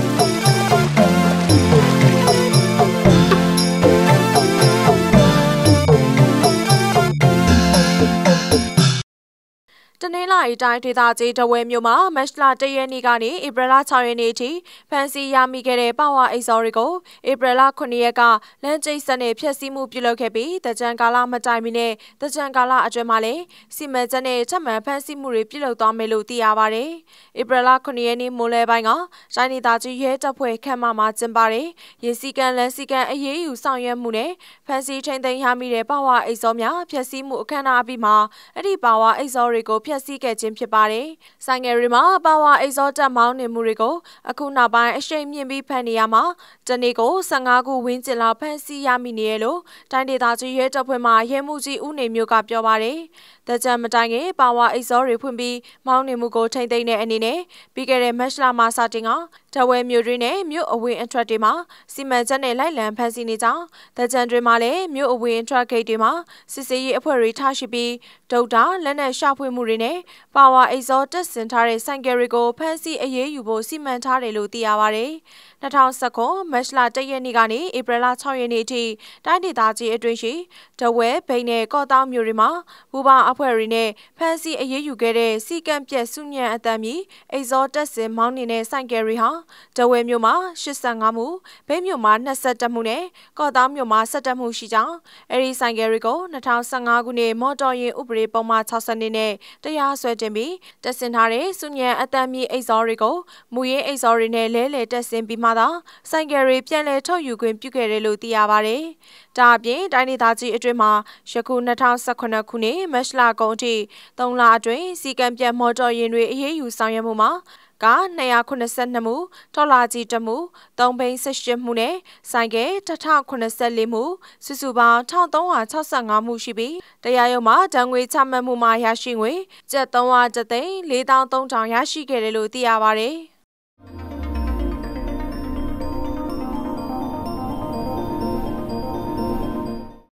Thank you. နင်္လာရီတိုင်းဒေသကြီးတဝဲမြို့မှာမတ်လ၁ရက်နေ့ကနေဧပြီလ6ရက်နေ့ထိဖမ်းဆီးရမိခဲ့တဲ့ပတ်ဝါအိတ်စော်တွေကိုဧပြီလ9ရက်ကလမ်းကျိတ်ဆက်နဲ့ဖျက်ဆီးမှုပြုလုပ်ခဲ့ပြီးတကြံကာလမတိုင်မီနဲ့တကြံကာလအတွင်းမှာလည်းစီမံချက်နဲ့ချက်မှန်ဖမ်းဆီးမှုတွေပြုလုပ်သွားမယ်လို့သိရပါတယ်။ဧပြီလ9ရက်နေ့မိုးလယ်ပိုင်းကတိုင်းဒေသကြီးရဲတပ်ဖွဲ့ခန့်မှမှာကျင်းပတဲ့ရေစီကန်လမ်းစီကန်အရေးယူဆောင်ရွက်မှုနဲ့ဖမ်းဆီးထိန်းသိမ်းရမိတဲ့ပတ်ဝါအိတ်စော်များဖျက်ဆီးမှုအခမ်းအနားပြီးမှာအဲ့ဒီပတ်ဝါအိတ်စော်တွေကိုဖျက်ဆီးခဲ့ခြင်းဖြစ်ပါတယ်။ဆိုင်ငယ်တွေမှာပါဝါအိတ်ဇောတက်မောင်းနေမှုတွေကိုအခုနောက်ပိုင်းအရှိန်မြင့်ပြီးဖန်နေရမှာတနေ့ကို15ခုဝန်းကျင်လောက်ဖန်ဆီးရမိနေရလို့တိုင်းဒေသကြီးရဲတပ်ဖွဲ့မှရဲမှုကြီးဦးနေမျိုးကပြောပါတယ်။တကြံမတိုင်ခင်ပါဝါအိတ်ဇောတွေဖွင့်ပြီးမောင်းနေမှုကိုထိမ့်သိမ့်တဲ့အနေနဲ့ပြီးခဲ့တဲ့မတ်လမှာစတင်ကတဝဲမြို့တွင်းနဲ့မြို့အဝင်အထွက်တွေမှာစီမံချက်နဲ့လိုက်လံဖန်ဆီးနေကြောင်းတကြံတွေမှာလည်းမြို့အဝင်အထွက်ဂိတ်တွေမှာစစ်စေးရေးအဖွဲ့တွေထားရှိပြီးဒုတ်တာလက်နက်ရှာဖွေမှုတွေနဲ့ပါဝါအိတ်ဇောတက်ဆင်ထားတဲ့ဆိုင်ကယ်တွေကိုဖမ်းဆီးအရေးယူဖို့စီမံထားတယ်လို့သိရပါတယ်။2019မတ်လ1ရက်နေ့ကနေဧပြီလ6ရက်နေ့အထိတိုင်းဒေသကြီးအတွင်းရှိတဝဲဘိန်းနဲ့ကော့တောင်းမြို့တွေမှာဘူပါအဖွဲ့တွေနဲ့ဖမ်းဆီးအရေးယူခဲ့တဲ့စီကံပြက်စုညံအတမ်းမီအိတ်ဇောတက်ဆင်မောင်းနေတဲ့ဆိုင်ကယ်တွေဟာတဝဲမြို့မှာ85မှုဘိန်းမြို့မှာ22မှုနဲ့ကော့တောင်းမြို့မှာ17မှုရှိကြောင်းအဲဒီဆိုင်ကယ်တွေကို2015ခုနှစ်မော်တော်ယာဉ်ဥပဒေပုံမှန်60နှစ်နဲ့တရားစွဲတင်ပြီးတက်ဆင်ထားတဲ့စုညံအတမ်းမီအိတ်ဇောတွေကိုမူရင်းအိတ်ဇောတွေနဲ့လဲလှယ်တက်ဆင်ပြီးမှသာဆိုင်ကယ်တွေပြန်လည်ထုတ်ယူခွင့်ပြုခဲ့တယ်လို့သိရပါတယ်။ဒါအပြင်တိုင်းဒေသကြီးအတွင်းမှာယခု2018ခုနှစ်မတ်လကုန်အထိ3လအတွင်းစီကံပြတ်မော်တော်ယာဉ်တွေအရေးယူဆောင်ရွက်မှုမှာ က282မှုထော်လာကြီးတမှု3ဘိန်း18မှုနဲ့ဆိုင်ကယ်1084မှုစုစုပေါင်း1365မှုရှိပြီးတရားရုံးမှာဒဏ်ငွေချမှတ်မှုမှာရရှိငွေကျပ်300ကျပ်သိန်း4300ရရှိခဲ့တယ်လို့သိရပါတယ်။